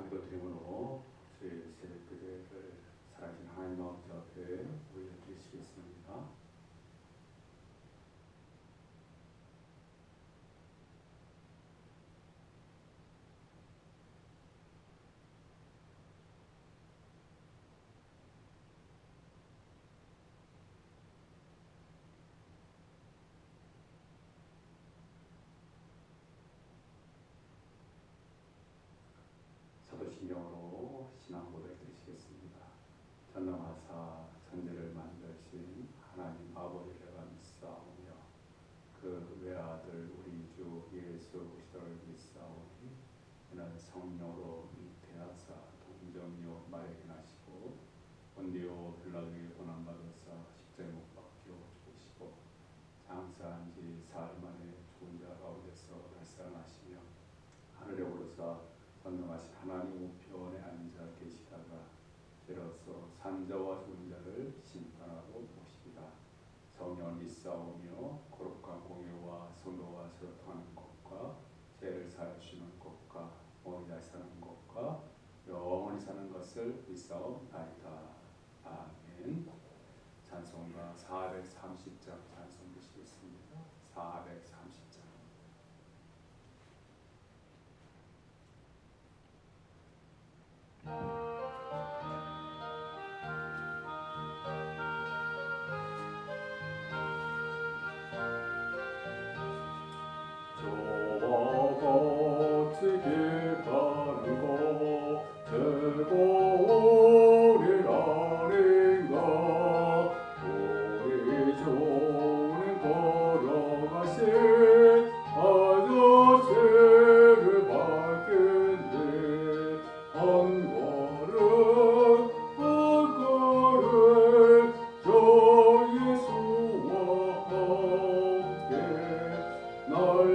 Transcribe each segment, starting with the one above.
감사드리고 드리므로 저희 새벽들을 살아계신 하나님 아버지 앞에 있어 나이다. 아멘. 찬송가 430장 찬송 드시겠습니다. 430장.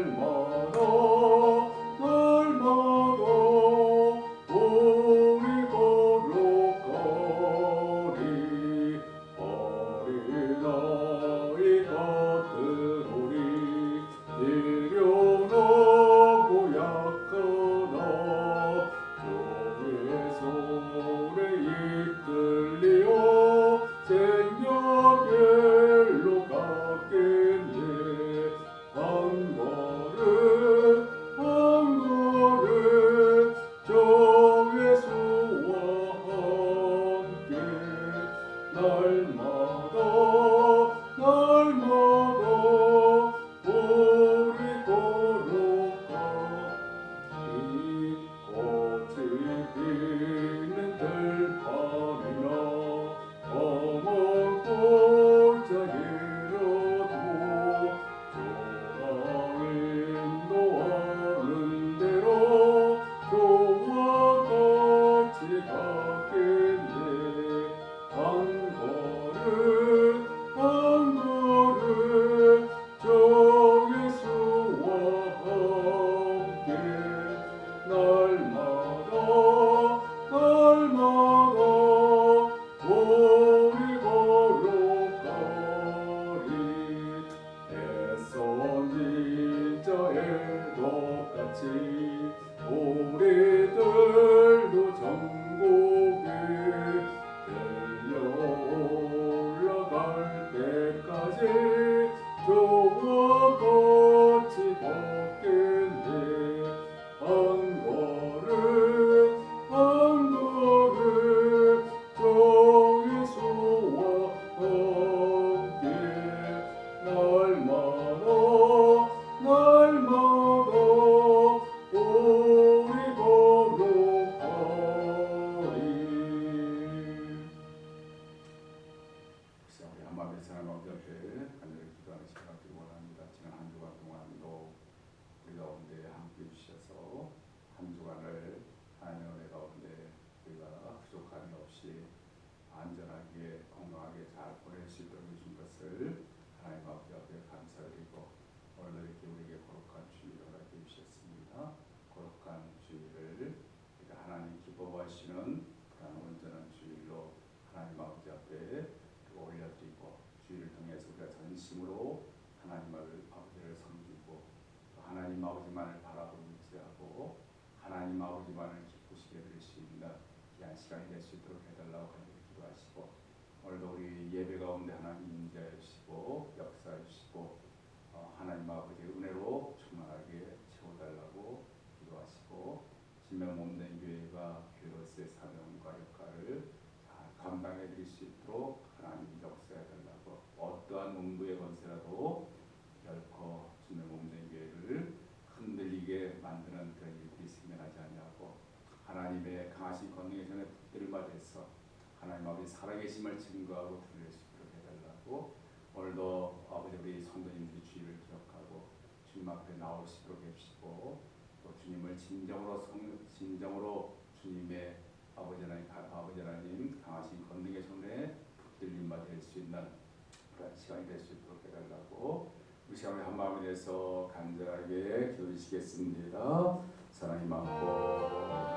뭐 전심으로 하나님 아버지를 섬기고 하나님 아버지만을 바라보는 의지하고 하나님 아버지만을 기쁘시게 드릴 수 있는 귀한 시간이 될 수 있도록 해달라고 하나님 기도하시고 오늘도 우리 예배 가운데 하나님 가운데 살아계심을 증거하고 드릴 수 있도록 해달라고 오늘도 아버지 우리 성도님들이 주의를 기억하고 주님 앞에 나올 수 있도록 해주시고 또 주님을 진정으로 성, 진정으로 주님의 아버지 하나님, 아, 아버지 하나님 강하신 건능의 손에 붙들림 받을 수 있는 그런 시간이 될 수 있도록 해달라고 우리 시간에 한마음이 돼서 간절하게 기도주시겠습니다. 사랑이 많고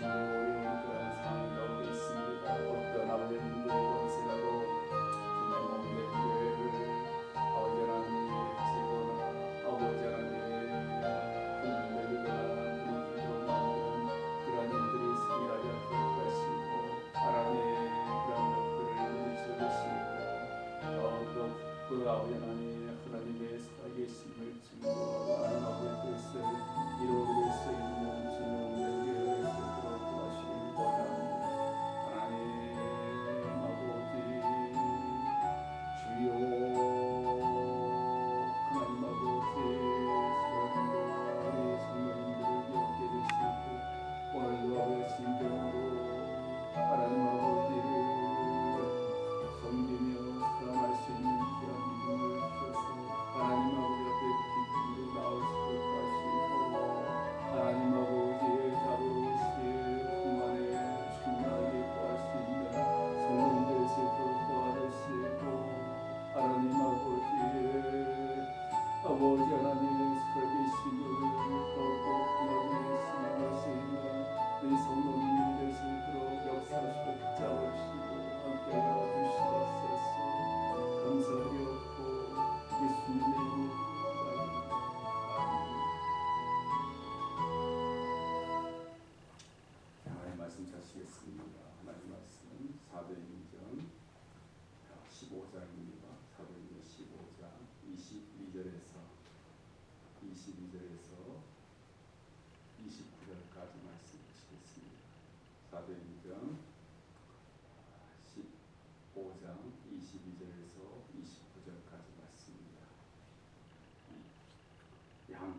Thank you.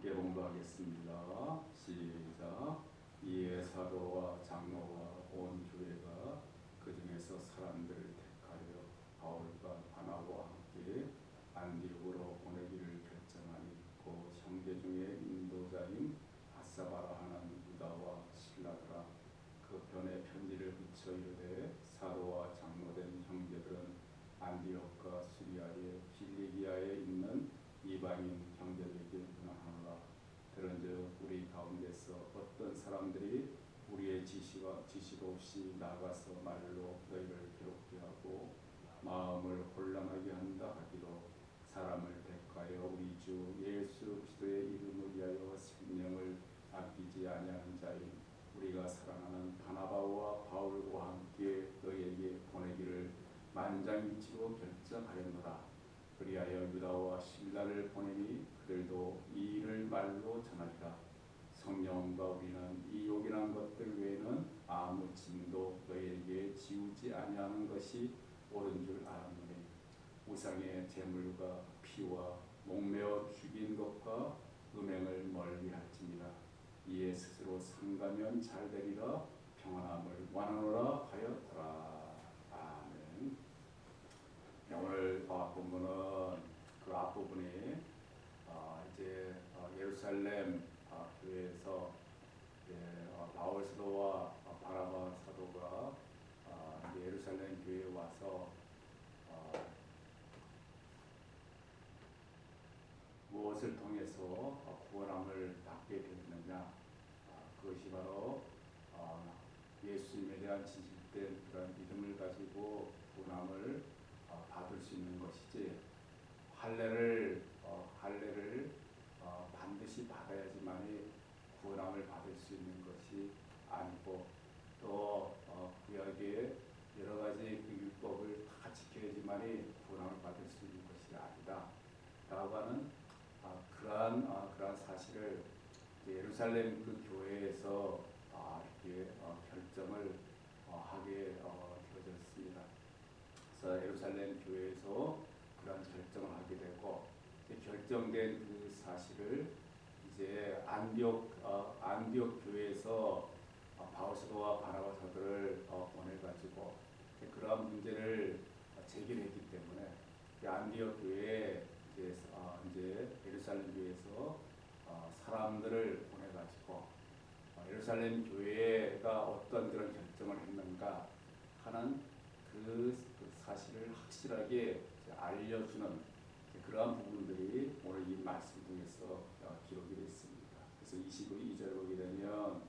함께 봉도하겠습니다. 시작. 이에 사도와 온 교회가 그 중에서 사람들을 택하여 바울과 바나바와 함께 안디옥으로 보내기를 결정하니 곧 형제 중에 인도자인 바사바라 하는 유다와 실라더라 그 변에 편지를 붙여 이르되 사도와 장로된 형제들은 안디옥과 수리아의 빌리기아에 있는 이방인 형제들에게 문안하노라 그런즉 우리 가운데서 어떤 사람들이 우리의 지시와 지시도 없이 나가서 말로 너희를 괴롭게 하고 마음을 혼란하게 한다 하기로 사람을 택하여 우리 주 예수 그리스도의 이름을 위하여 생명을 아니하는 자인 우리가 사랑하는 바나바와 바울과 함께 너희에게 보내기를 만장일치로 결정하였노라. 그리하여 유다와 신라를 보내니 그들도 이 일을 말로 전하리라. 성령과 우리는 이 요긴한 것들 외에는 아무 짐도 너희에게 지우지 아니하는 것이 옳은 줄 알았노니 우상의 제물과 피와 목매어 죽인 것과 음행을 멀리할지니라 이에 스스로 상가면 잘 되리라. 평안함을 원하노라 하였더라. 아멘. 네, 오늘 어, 본문은 그 앞부분이 어, 이제 어, 예루살렘 어, 교회에서 이제 어, 바울 사도와 어, 바나바 사도가 어, 이제 예루살렘 교회에 와서 어, 무엇을 통해서 어, 구원함을 받게 되느냐 아, 그것이 바로 어, 예수님에 대한 진실된 그런 믿음을 가지고 구원함을 어, 받을 수 있는 것이지 할례를 어, 할례를 어, 반드시 받아야지만이 구원함을 받을 수 있는 것이 아니고 또 어, 구약의 여러 가지 그 율법을 다 지켜야지만이 구원함을 받을 수 있는 것이 아니다. 라고 하는 아, 그러한 아, 그러한 사실을 예루살렘 그 교회에서 아, 이렇게 어, 결정을 어, 하게 어, 되어졌습니다. 그래서 예루살렘 교회에서 그러한 결정을 하게 되고 이제 결정된 그 사실을 이제 안디옥 어, 안디옥 교회에서 어, 바울 사도와 바나바 사도를 어, 보내 가지고 그러한 문제를 어, 제기했기 때문에 이 안디옥 교회에 이제 어, 이제 예루살렘 교회에서 어, 사람들을 보내 가지고 어, 예루살렘 교회가 어떤 그런 결정을 했는가 하는 그, 그 사실을 확실하게 알려주는 그러한 부분들이 오늘 이 말씀 통해서 어, 기록이 되어 있습니다. 그래서 22절 보게 되면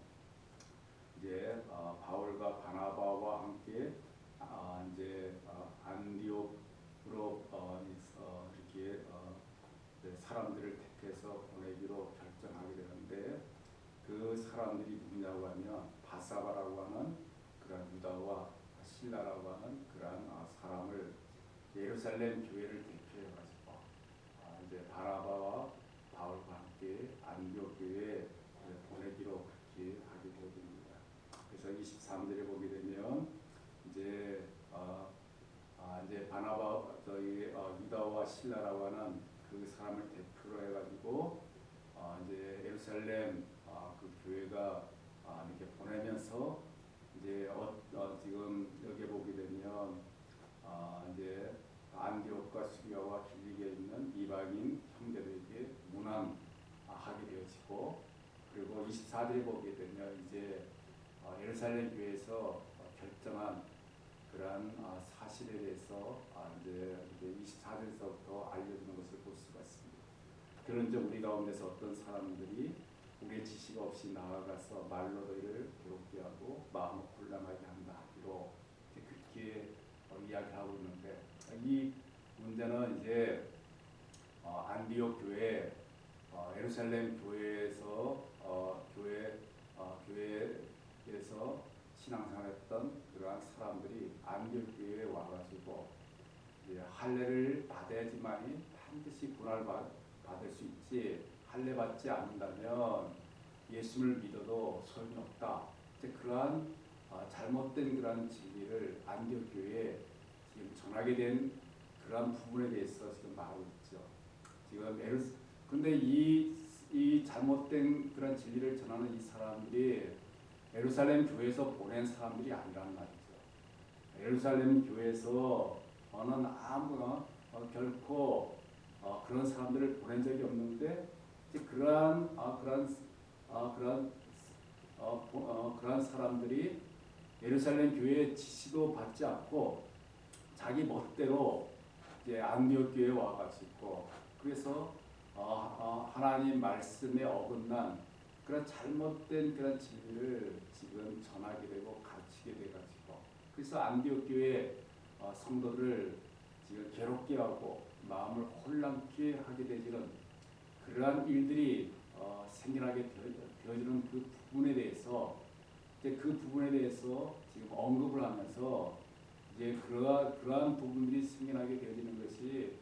이제 어, 바울과 바나바와 함께 아, 이제 어, 안디옥으로 어, 이- 어, 이렇게 어, 사람들을 택해서 보내기로 결정하게 되는데 그 사람들이 누구냐고 하면 바사바라고 하는 그런 유다와 신라라고 하는 그러한 어, 사람을 예루살렘 교회를 대표해 가지고 아, 이제 바라바와 바울과 함께 안디옥 교회에 이제 보내기로 그렇게 하게 되어집니다. 그래서 23절에 보게 되면 이제 어, 아, 이제 바나바 저희 어, 유다와 신라라고 하는 그 사람을 대표로 해가지고 어, 이제 예루살렘 어, 그 교회가 아, 이렇게 보내면서 이제 어, 어, 지금 여기 보게 되면 아, 이제 안디옥과 수리아와 길리게 있는 이방인 형제들에게 문안하게 되어지고 그리고 24절에 보게 되면 이제 어, 예루살렘 교회에서 어, 결정한 그러한 어, 사실에 대해서 아, 이제 24절에서부터 알려주는 것을 볼 수가 있습니다. 그런즉 우리 가운데서 어떤 사람들이 우리의 지시가 없이 나아가서 말로 너희를 괴롭게 하고 마음을 곤란하게 한다 하기로 그렇게 어, 이야기하고 있는데 이 문제는 이제 어, 안디옥 교회 어, 예루살렘 교회에서 어, 교회 어, 교회에서 신앙생활했던 그러한 사람들이 안디옥 교회에 와가지고 할례를 받아야지만이 반드시 구원을 받, 받을 수 있지 할례 받지 않는다면 예수를 믿어도 소용이 없다. 이제 그러한 어, 잘못된 그러한 진리를 안디옥 교회에 지금 전하게 된 그러한 부분에 대해서 지금 말하고 있죠. 지금 에르 근데 이 이 잘못된 그런 진리를 전하는 이 사람들이 예루살렘 교회에서 보낸 사람들이 아니란 말이죠. 예루살렘 교회에서 어는 아무나 어, 결코 어, 그런 사람들을 보낸 적이 없는데 그러한 아, 그러한 아, 그러한 어, 보- 어, 그러한 사람들이 예루살렘 교회의 지시도 받지 않고 자기 멋대로 이제 안디옥 교회에 와가지고 그래서 어, 어, 하나님 말씀에 어긋난 그런 잘못된 그런 진리를 지금 전하게 되고 가르치게 돼가지고 그래서 안디옥 교회 어, 성도를 지금 괴롭게 하고 마음을 혼란케 하게 되지는 그러한 일들이 어, 생겨나게 되어- 되어지는 그 부분에 대해서 이제 그 부분에 대해서 지금 언급을 하면서 이제 그러한 그러한 부분들이 생겨나게 되어지는 것이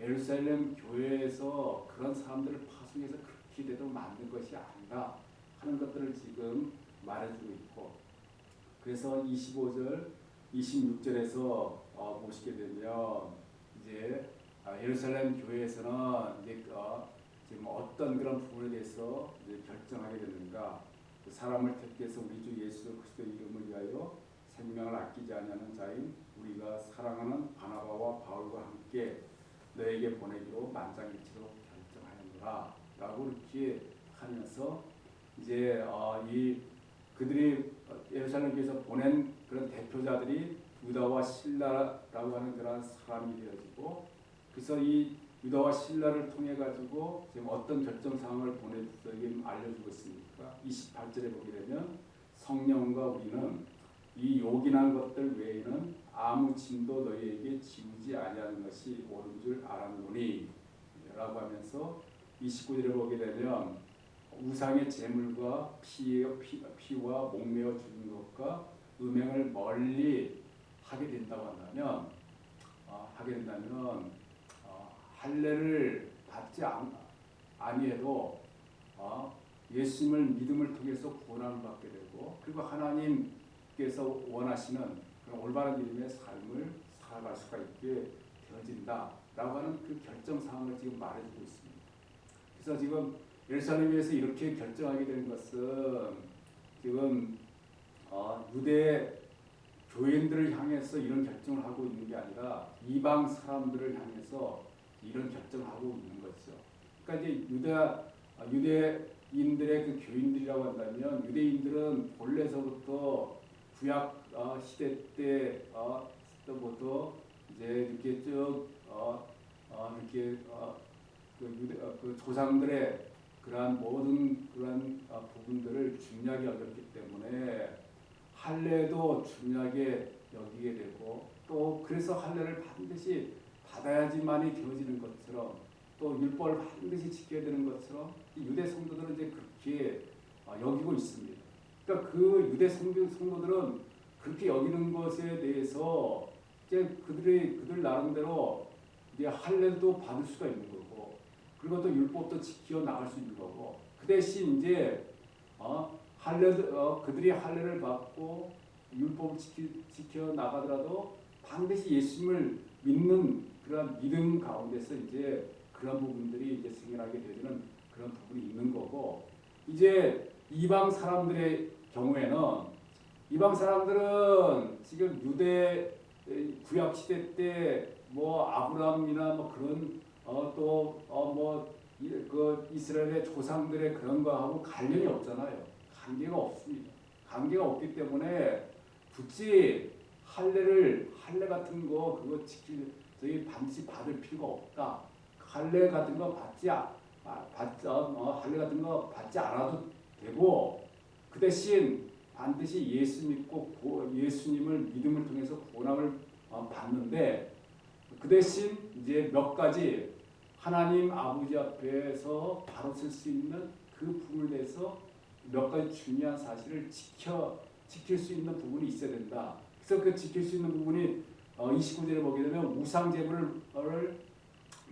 예루살렘 교회에서 그런 사람들을 파송해서 되도록 만든 것이 아니다 하는 것들을 지금 말해주고 있고 그래서 25절, 26절에서 어, 보시게 되면 이제 아, 예루살렘 교회에서는 이제 어, 지금 어떤 그런 부분에 대해서 이제 결정하게 되는가 그 사람을 택해서 우리 주 예수 그리스도 이름을 위하여 생명을 아끼지 아니하는 자인 우리가 사랑하는 바나바와 바울과 함께 너에게 보내기로 만장일치로 결정하였노라 라고 이렇게 하면서 이제 어, 이 그들이 예루살렘 교회에서 보낸 그런 대표자들이 유다와 신라라고 하는 그런 사람이 되어지고 그래서 이 유다와 신라를 통해 가지고 지금 어떤 결정 사항을 보내주기 알려주고 있습니까? 28절에 보게 되면 성령과 우리는 이 요긴한 것들 외에는 아무 짐도 너희에게 지우지 아니하는 것이 옳은 줄 알았노니 라고 하면서 29절에 보게 되면 우상의 제물과 피, 피, 피 와 목매어 죽는 것과 음행을 멀리 하게 된다고 한다면 어, 하게 된다면 어, 할례를 받지 않, 아니해도 어, 예수님을 믿음을 통해서 구원을 받게 되고 그리고 하나님께서 원하시는 그런 올바른 믿음의 삶을 살아갈 수가 있게 되어진다라고 하는 그 결정 사항을 지금 말해주고 있습니다. 그래서 지금 예루살렘에서 이렇게 결정하게 된 것은 지금 어, 유대 교인들을 향해서 이런 결정을 하고 있는 게 아니라 이방 사람들을 향해서 이런 결정을 하고 있는 거죠. 그러니까 이제 유다 아, 유대인들의 그 교인들이라고 한다면 유대인들은 본래서부터 구약 어, 시대 때 어, 때부터 이제 이렇게 쭉 어, 어, 이렇게 어, 그, 어, 그 조상들의 그러한 모든 그러한 어, 부분들을 중요하게 여겼기 때문에 할례도 중요하게 여기게 되고 또 그래서 할례를 반드시 받아야지만이 되어지는 것처럼 또 율법을 반드시 지켜야 되는 것처럼 이 유대 성도들은 이제 그렇게 어, 여기고 있습니다. 그러니까 그 유대 성도 성도들은 그렇게 여기는 것에 대해서 이제 그들이 그들 나름대로 이제 할례도 받을 수가 있는 거고 그리고 또 율법도 지켜 나갈 수 있는 거고. 그 대신 이제 어 할례 어, 그들이 할례를 받고 율법을 지키, 지켜 나가더라도 반드시 예수님을 믿는 그런 믿음 가운데서 이제 그런 부분들이 이제 생겨나게 되는 그런 부분이 있는 거고. 이제 이방 사람들의 경우에는 이방 사람들은 지금 유대 구약 시대 때 뭐 아브라함이나 뭐 그런 어또어뭐그 이스라엘의 조상들의 그런 거하고 관련이 없잖아요. 관계가 없습니다. 관계가 없기 때문에 굳이 할례를 할례 같은 거 그거 지킬 저희 반드시 받을 필요가 없다. 할례 같은 거 받지 아, 받 어, 할례 같은 거 받지 않아도 되고 그 대신 반드시 예수 믿고 고, 예수님을 믿음을 통해서 구원함을 어, 받는데 그 대신 이제 몇 가지 하나님 아버지 앞에서 바로 쓸 수 있는 그 부분에 대해서 몇 가지 중요한 사실을 지켜 지킬 수 있는 부분이 있어야 된다. 그래서 그 지킬 수 있는 부분이 어, 29절에 보게 되면 우상 제물을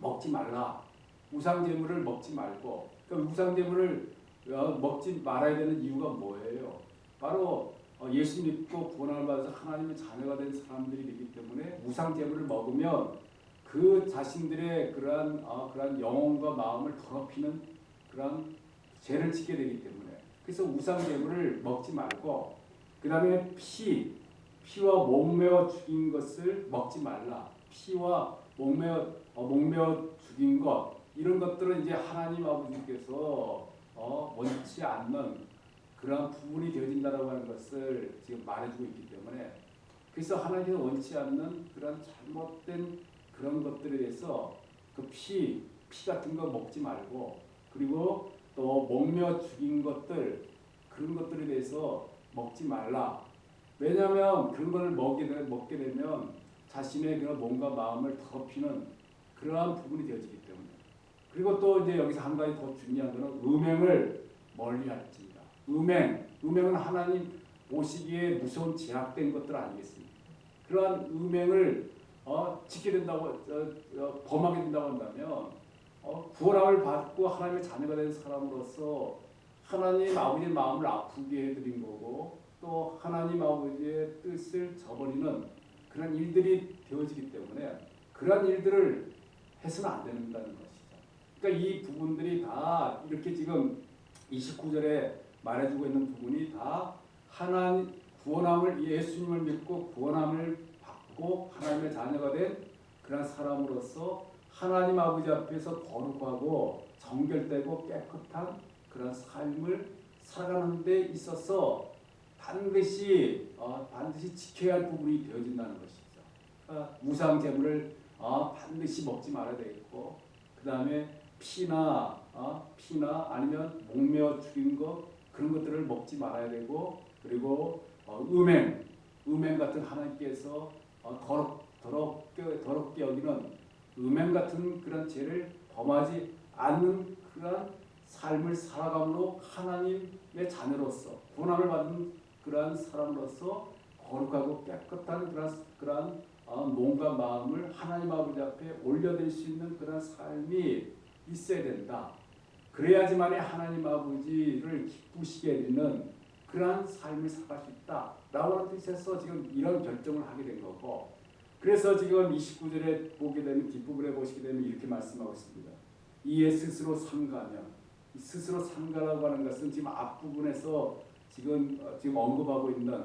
먹지 말라. 우상 제물을 먹지 말고 그 우상 제물을 어, 먹지 말아야 되는 이유가 뭐예요? 바로 어, 예수 믿고 구원을 받아서 하나님의 자녀가 된 사람들이 되기 때문에 우상 제물을 먹으면 그 자신들의 그러한 어, 그러한 영혼과 마음을 더럽히는 그런 죄를 짓게 되기 때문에. 그래서 우상 제물을 먹지 말고 그 다음에 피 피와 목매어 죽인 것을 먹지 말라. 피와 목매어 어, 목매어 죽인 것 이런 것들은 이제 하나님 아버지께서 어, 원치 않는 그러한 부분이 되어진다라고 하는 것을 지금 말해주고 있기 때문에. 그래서 하나님께서 원치 않는 그런 잘못된 그런 것들에 대해서 그 피, 피 같은 거 먹지 말고 그리고 또 목며 죽인 것들 그런 것들에 대해서 먹지 말라. 왜냐하면 그런 걸 먹게, 되, 먹게 되면 자신의 그런 몸과 마음을 더럽히는 그러한 부분이 되어지기 때문에 그리고 또 이제 여기서 한 가지 더 중요한 것은 음행을 멀리할지니라. 음행, 음행은 하나님 보시기에 무서운 제약된 것들 아니겠습니까? 그러한 음행을 어, 짓게 된다고 어, 어, 범하게 된다고 한다면 어, 구원함을 받고 하나님의 자녀가 된 사람으로서 하나님 아버지의 마음을 아프게 해드린 거고 또 하나님 아버지의 뜻을 저버리는 그런 일들이 되어지기 때문에 그러한 일들을 해서는 안 된다는 것이죠. 그러니까 이 부분들이 다 이렇게 지금 29절에 말해주고 있는 부분이 다 하나님 구원함을 예수님을 믿고 구원함을 받고 하나님의 자녀가 된 그런 사람으로서 하나님 아버지 앞에서 거룩하고 정결되고 깨끗한 그런 삶을 살아가는 데 있어서 반드시 어, 반드시 지켜야 할 부분이 되어진다는 것이죠. 그러니까 무상 제물을 어, 반드시 먹지 말아야 되겠고 그 다음에 피나 어, 피나 아니면 목매어 죽인 것 그런 것들을 먹지 말아야 되고 그리고 어, 음행 음행 같은 하나님께서 어, 더럽 더럽게 더럽게 여기는 음행 같은 그런 죄를 범하지 않는 그런 삶을 살아감으로 하나님의 자녀로서 구원함을 받은 그러한 사람으로서 거룩하고 깨끗한 그런 그러한 어, 몸과 마음을 하나님 아버지 앞에 올려드릴 수 있는 그런 삶이 있어야 된다. 그래야지만이 하나님 아버지를 기쁘시게 되는 그러한 삶을 살아갈 수 있다라고 하는 뜻에서 지금 이런 결정을 하게 된 거고 그래서 지금 29절에 보게 되면 뒷부분에 보시게 되면 이렇게 말씀하고 있습니다. 이에 스스로 이 스스로 상가라고 하는 것은 지금 앞부분에서 지금 어, 지금 언급하고 있는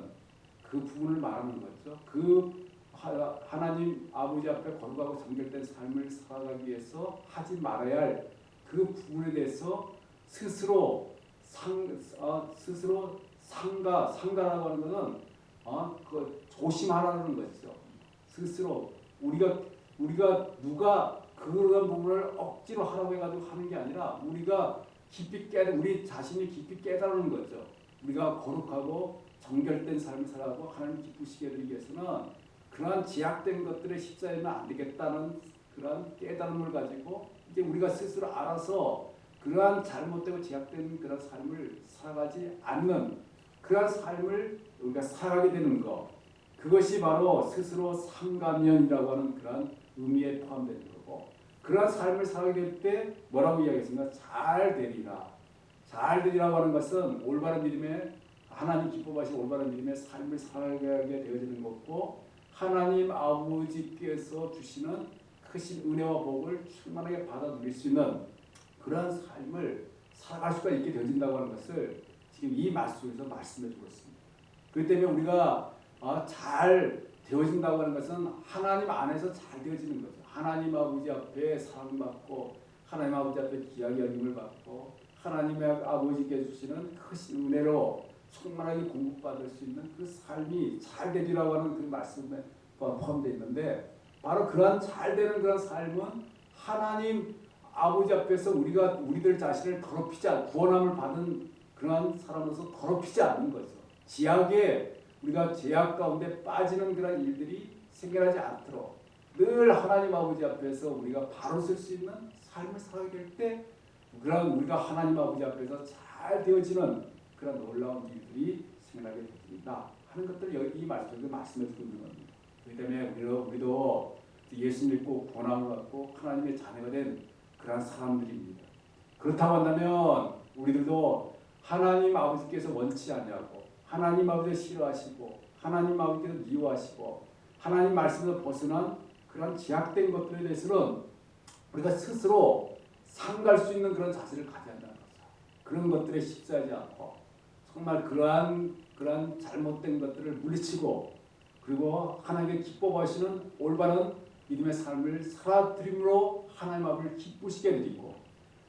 그 부분을 말하는 거죠. 그 하- 하나님 아버지 앞에 거룩하고 정결된 삶을 살아가기 위해서 하지 말아야 할 그 부분에 대해서 스스로 상 어, 스스로 상가 상가라고 하는 것은 어, 그 조심하라는 거죠. 스스로 우리가 우리가 누가 그런 부분을 억지로 하라고 해가지고 하는 게 아니라 우리가 깊이 깨 우리 자신이 깊이 깨달는 거죠. 우리가 거룩하고 정결된 삶을 살아가고 하나님 기쁘시게 하기 위해서는 그러한 제약된 것들에 십자가면 안 되겠다는 그러한 깨달음을 가지고 이제 우리가 스스로 알아서 그러한 잘못되고 제약된 그런 삶을 살아가지 않는 그러한 삶을 우리가 살아가게 되는 것 그것이 바로 스스로 상가면이라고 하는 그러한 의미에 포함되는 거고 그러한 삶을 살아가게 될 때 뭐라고 이야기했습니까? 잘 되리라 잘 되리라고 하는 것은 올바른 믿음의 하나님 기뻐하시는 올바른 믿음의 삶을 살아가게 되어지는 것고 하나님 아버지께서 주시는 크신 은혜와 복을 충만하게 받아 누릴 수 있는 그러한 삶을 살아갈 수가 있게 되어진다고 하는 것을 지금 이 말씀에서 말씀해 주고 있습니다. 그렇기 때문에 우리가 어, 잘 되어진다고 하는 것은 하나님 안에서 잘 되어지는 거죠. 하나님 아버지 앞에 사랑받고 하나님 아버지 앞에 귀하게 여김을 받고 하나님의 아버지께 주시는 크신 은혜로 충만하게 공급받을 수 있는 그 삶이 잘 되리라고 하는 그 말씀에 포함되어 있는데 바로 그러한 잘 되는 그런 삶은 하나님 아버지 앞에서 우리가 우리들 자신을 더럽히지 않 구원함을 받은 그러한 사람으로서 더럽히지 않는 거죠. 지약에 우리가 제약 가운데 빠지는 그런 일들이 생겨나지 않도록 늘 하나님 아버지 앞에서 우리가 바로 설수 있는 삶을 살아가게 될때 그런 우리가 하나님 아버지 앞에서 잘 되어지는 그런 놀라운 일들이 생겨나게 됩니다 하는 것들을 여기 이 말씀에 말씀해 주고 있는 겁니다. 그렇기 때문에 우리도, 예수 믿고 권함을 받고 하나님의 자녀가 된 그러한 사람들입니다. 그렇다고 한다면 우리들도 하나님 아버지께서 원치 않냐고 하나님 아버지 싫어하시고 하나님 아버지께서 미워하시고 하나님 말씀에서 벗어난 그런 제약된 것들에 대해서는 우리가 스스로 상갈 수 있는 그런 자세를 가져야 한다는 거죠. 그런 것들에 휩싸이지 않고 정말 그러한 그러한 잘못된 것들을 물리치고 그리고 하나님의 기뻐하시는 올바른 믿음의 삶을 살아드림으로 하나님 앞을 기쁘시게 드리고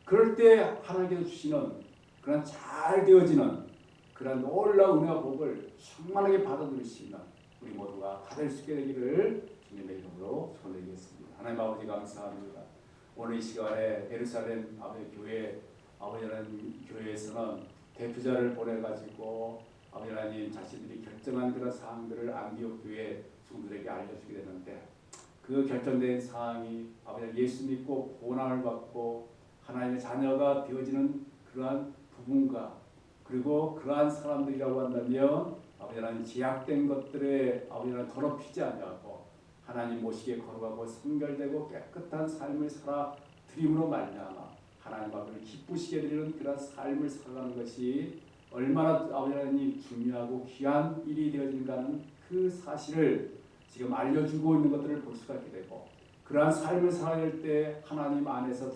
그럴 때 하나님께서 주시는 그런 잘 되어지는 그런 놀라운 은혜와 복을 충만하게 받아들일 수 있는 우리 모두가 다될수 있게 되기를 주님의 이름으로 축원드리겠습니다. 하나님 아버지 감사합니다. 오늘 이 시간에 예루살렘 아버지 교회 아버지 하나님 교회에서는 대표자를 보내 가지고 아버지 하나님 자신들이 결정한 그런 사항들을 안디옥 교회 성도들에게 알려주게 되는데 그 결정된 사항이 아버지 예수 믿고 고난을 받고 하나님의 자녀가 되어지는 그러한 부분과 그리고 그러한 사람들이라고 한다면 아버지 하나님 제약된 것들에 아버지 하나님 더럽히지 않냐고 하나님 모시게 거룩하고 성결되고 깨끗한 삶을 살아 드림으로 말미암아 하나님 앞을 기쁘시게 드리는 그런 삶을 살아가는 것이 얼마나 아버지 하나님 중요하고 귀한 일이 되어진다는 그 사실을 지금 알려주고 있는 것들을 볼 수가 있게 되고 그러한 삶을 살아갈 때 하나님 안에서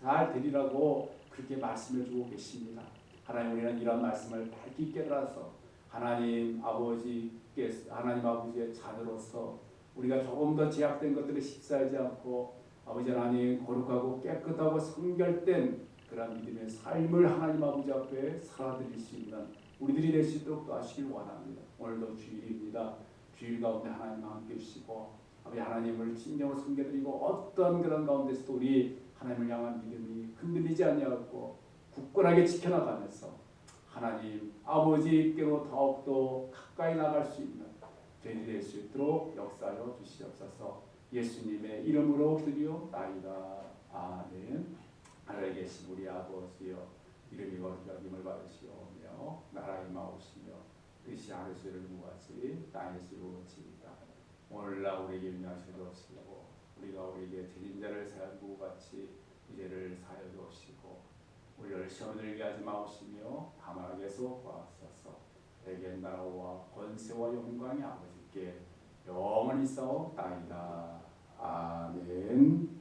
잘 되리라고 그렇게 말씀해 주고 계십니다. 하나님 우리는 이런 말씀을 밝히 깨달아서 하나님 아버지께 하나님 아버지의 자녀로서 우리가 조금 더 제약된 것들에 휩싸이지 않고 아버지 하나님 거룩하고 깨끗하고 성결된 그런 믿음의 삶을 하나님 아버지 앞에 살아드릴 수 있는 우리들이 될 수 있도록 도와주시길 원합니다. 오늘도 주일입니다. 주일 가운데 하나님 함께 주시고 아버지 하나님을 진정으로 섬겨드리고 어떤 그런 가운데서도 우리 하나님을 향한 믿음이 흔들리지 아니하고 굳건하게 지켜나가면서 하나님 아버지께로 더욱더 가까이 나갈 수 있는 저희들이 될 수 있도록 역사하여 주시옵소서 예수님의 이름으로 드리옵나이다. 아멘 하늘에 계신 우리 아버지여 이름이 거룩히 여김을 받으시오며 나라의 마옵시며 뜻이 하늘에서 이루는 것 같이 땅에서 이루어지이다. 오늘날 우리에게 명하시게 주옵시고 우리가 우리에게 드린 자를 사하고 같이 이제를 사여 주시고 우리를 시험 들게 하지 마옵시며 다만하게서 구하소서 내게 나라와 권세와 영광이 아버지께 영원히 싸옵나이다. 아멘.